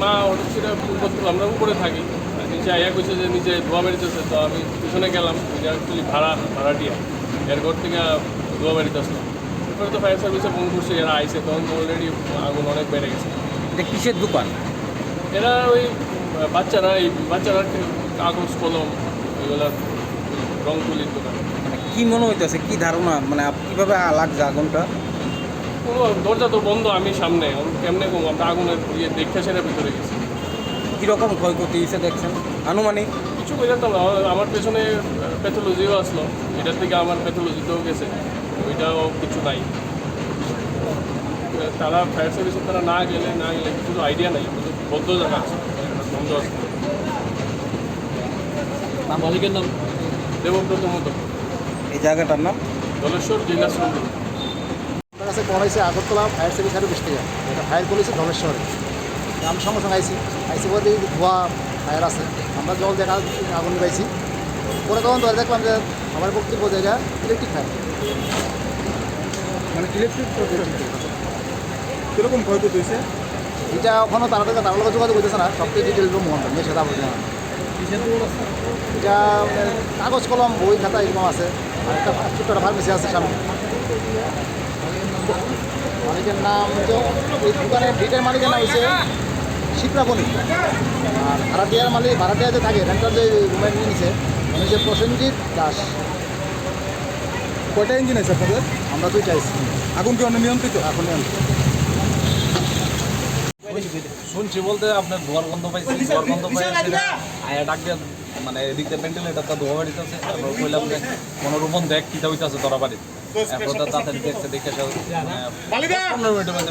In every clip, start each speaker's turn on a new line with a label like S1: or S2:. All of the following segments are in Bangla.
S1: মা হঠাৎ করে ফোন করতে আমরা উপরে থাকি। নিচে আইয়া কইছে যে নিচে ধোয়া বেরিতেছে তো আমি পিছনে গেলাম। অ্যাকচুয়ালি ভাড়া ভাড়াটিয়া। এর ঘর থেকে ধোয়া বেরিতেছিল এরপরে তো ফায়ার সার্ভিসে ফোন করছে এরা আইসে তখন তো অলরেডি আগুন অনেক বেড়ে গেছে।
S2: এটা কিসের দোকান?
S1: এরা ওই বাচ্চারা এই বাচ্চারা কাগজ কলম এগুলা রং তুলির দোকান।
S2: মানে কি মনে হইতেছে কি ধারণা? মানে কীভাবে লাগছে আগুনটা?
S1: কোনো দরজা তো বন্ধ আমি সামনে। আমি কেমনে কম আমরা আগুনের ইয়ে দেখে সেটা ভিতরে গেছি।
S2: কীরকম ক্ষয়ক্ষতি হয়েছে দেখছেন? আনুমানিক?
S1: কিছু বোঝাতাম না আমার- পেছনে প্যাথোলজিও আসলো। এটার থেকে আমার প্যাথোলজিতেও গেছে। ওইটাও কিছু নাই। তারা ফায়ার সার্ভিসে তারা না গেলে না গেলে কিছু আইডিয়া নাই। বদ্ধ জায়গা আছে বন্ধ আছে
S3: মালিকের নাম?
S1: দেবব্রত মতো
S2: এই জায়গাটার নাম?
S1: দলেশ্বর জেলা শ্রমিক।
S4: কাছে ফোন হয়েছে আগরতলা ফায়ার সার্ভিস সার্ভিস থেকে এটা ফায়ার পুলিশে ধলেশ্বরে। আমি সঙ্গে সঙ্গে আইসি। আইসি বলতে ধোয়া ফায়ার আছে। আমরা জল দেখা আগুন পাইছি। পরে তখন তো দেখলাম যে আমার বক্তব্য এটা ইলেকট্রিক ফায়ার
S5: মানে ইলেকট্রিক কীরকম ক্ষয়ক্ষতি হয়েছে?
S4: এটা ওখানে তারা থেকে তার লোক যোগাযোগ করতেছে না। সব কিছু ডিটেল রুম মন নিয়ে সেটা বলছে না। এটা কাগজ কলম বই খাতা এরকম আছে। আর একটা ছোট্ট ফার্মেসি আছে সামনে। মালিকের নাম তো এই দোকানের ডিটেল মালিকের নাম হচ্ছে শিপ্রাপনি আর ভাড়াটিয়ার মালিক ভাড়াটিয়া যে থাকে রেন্টার যে রুমের নিয়ে নিছে উনি যে প্রসেনজিৎ দাস।
S5: কয়টা ইঞ্জিন আছে আপনাদের?
S4: আমরা দুইটা আইসি
S5: আগুন কি অনিয়ন্ত্রিত?
S4: এখন
S3: শুনছি বলতে আপনার ধোয়ার গন্ধ পাইছি ধোয়ার গন্ধ পাই আয়া ডাক দিয়ে মানে এদিক দিয়ে ভেন্টিলেটারটা ধোয়া বাড়িতেছে তারপর কইলাম যে কোনো রুমন দেখ কিটা হইতাছে তোরা বাড়ি এরপর তো তাড়াতাড়ি দেখছে দেখে সব মানে পনেরো মিনিটের মধ্যে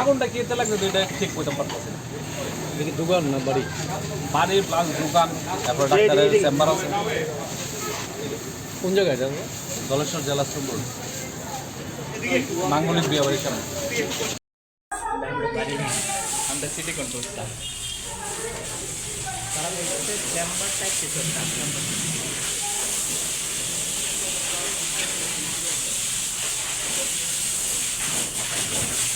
S3: আগুনটা ঠিক কইতে পারতেছে।
S2: দোকান না বাড়ি?
S3: বাড়ি প্লাস দোকান তারপর ডাক্তারের চেম্বার আছে।
S2: কোন জায়গায় যাবে
S3: দলেশ্বর জেলা শ্রমপুর মাঙ্গলিক বিয়ে বাড়ির সামনে।
S6: আমরা সিটি কন্ট্রোল স্টাফ তারা বলছে চেম্বারটা কিছু